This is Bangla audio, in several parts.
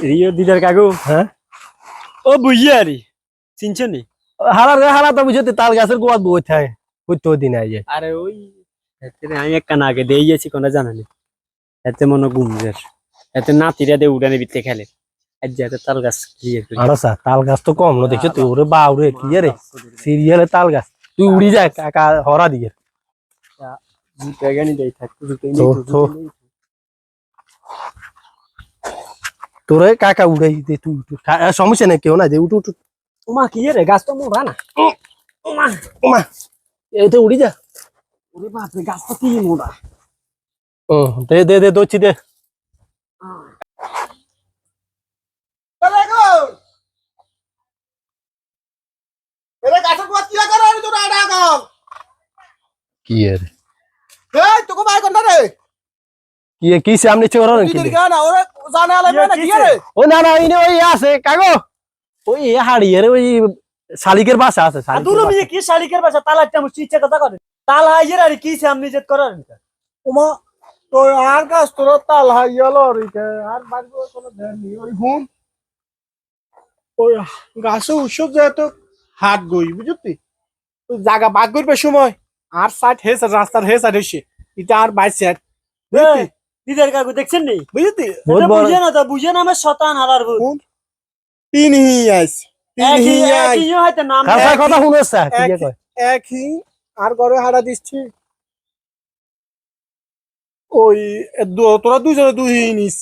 রিও দিদার কাকু হ্যাঁ? ও বুঝিয়ে আরি চিনছো নি হারার হারা তো বুঝতে তাল গাছের গোয়াত বই থাকে ওই তো দিন আই আরে ওই আমি এক কানা আগে দিয়ে গেছি কোনটা জানা নেই এতে মনে গুমজের এতে নাতিরা দিয়ে উড়ানে বিতে খেলে। তাল গাছ ক্লিয়ার আরও তাল গাছ তো কম না দেখছ তুই? ওরে বা ওরে কি রে? সিরিয়ালে তাল গাছ। তুই উড়ি যা কাকা হরা দিয়ে। দেই থাক দুটোই তো, নেই তো। তোরে কাকা উড়াই দে তুই। সমস্যা নেই কেউ না দে উঠ উঠ। ওমা কি রে গাছ তো মোড়া না? ওমা ওমা এতে উড়ি যা। ওরে বাপ রে গাছ তো কি মোড়া? ও দে দে দে দোচ্ছি দে। কি এর কি সামনে চোর নাকি? ও না না ইনে ওই আছে কাগো ওই হাড়িয়ে ওই শালিকের বাসা আছে মিয়ে কি শালিকের বাসা? তালা একটা মুষ্টি ইচ্ছা কথা করে তাল হাইজের আর কি সামনে জেত করার তো আর গাছ তোর তাল হাইয়াল আর কোনো ধ্যান নেই। ওই হুম ওই গাছে উৎসব যেহেতু হাত গই বুঝতি তুই জায়গা বাদ করবে সময় আর সাইড হেস রাস্তার হেস আর হেসে। এটা আর বাইশ সাইড দিদার কাকু দেখছেন নি? বুঝতি বহুত বুঝে না তো বুঝে না আমার শতান হারার ভূত। তিন হি আইস তিন হি আইস হয়তো নাম কথা শুনেছ কি এক- কয়। এক হি আর ঘরে হারা দিচ্ছি। ওই দু- তোরা দুজনে দুই হি নিস।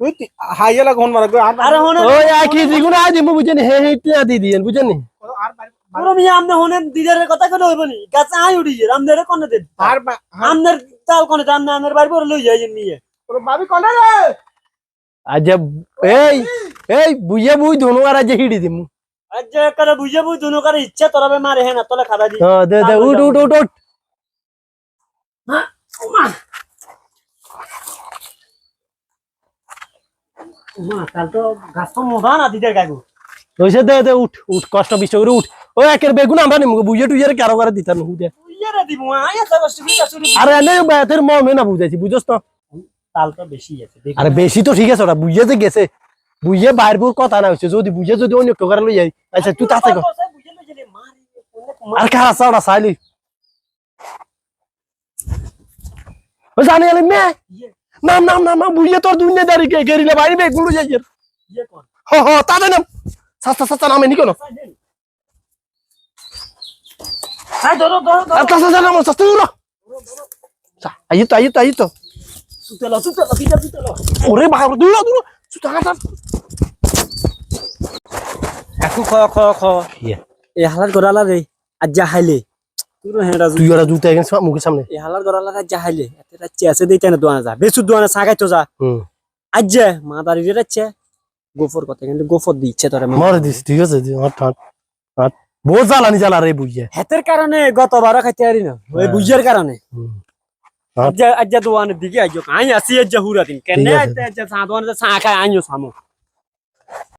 বুঝতি হাইয়ালা ঘন মারা গো। আর ওই একই দিগুন আজ মু বুঝেনি হে হে টিয়া দি দিয়েন বুঝেনি? আমনে হনে দিদারের কথা গাছে আই উড়ি যে আমনের কোনে দেন? আর বা- আর আমনের তাল কোনে দেন আমনে আমনের বাড়ি পরে লই যাই নিয়ে তোর ভাবি কোনে রে? আজ এই এই বুঝে বুঝ ধনু আর আজ হিড়ি দিমু। আজ করে বুঝে বুঝ দুনো করে ইচ্ছা তোরাবে মারে হে না তোলে খাদা দি। হ্যাঁ দে দে উঠ উঠ উঠ উঠ। মা তাল তো গাছ তো মোদা না দিদার ওইসে দে দে উঠ উঠ কষ্ট বিষ্ট করে উঠ। ওই একের বেগুন আমরা নিমু বুঝে টুঝে কারও করে দিতাম হু দে। করে আরে এনে বেতের মমে না বুঝাইছি বুঝছ তো? তাল তো বেশি আছে আরে বেশি তো ঠিক আছে ওরা বুঝে যে গেছে। বুঝে বাইর বুর কথা না হচ্ছে যদি বুঝে যদি অন্য কেউ করে লই যাই আচ্ছা তুই তাতে কর আর খারাপ চাওড়া চাইলি। জানি গেলি মে। ইয়ে। নাম নাম নাম নাম বুঝে তোর দুনিয়া দাঁড়ি কে গেরিলে বাইরে বেগুন লই যাই ইয়ে হ হ তাতে নাম। সাস্তা সাস্তা নামে নি। কেন আই ধরো ধরো ধরো। আর সাস্তা নাম সাস্তা দূর আই তো আই তো আই তো। সুতলো সুতলো দিদার সুতলো। ওরে বাবা দূর দূর সুতা কাটা। কাকু খ খ খ। ইয়ে। এই হালার গড়ালা রে আজ যা হাইলে। তুই ওরা গেছ মুখের সামনে। এই হালার গড়ালা যা হাইলে। এতে আছে দেইতে না দোয়ানা যা। বেসু দোয়ানা সাগাই তো যা। হুম। আজ যে মা দাঁড়ি রে রাচ্চে গোফর কথা কিন্তু গোফর দিচ্ছে তোরে মরে দিস ঠিক আছে বহুত জ্বালানি জ্বালা রে বুঝে হেতের কারণে গতবার খাইতে পারি না ওই বুঝিয়ার কারণে আজ্জা আজ্জা আজ দোয়ানের দিকে আইজো আই আসি আজ্জা হুরা দিন কেন আজ্জা। আজ আজ সাদওয়ানে আইও সামো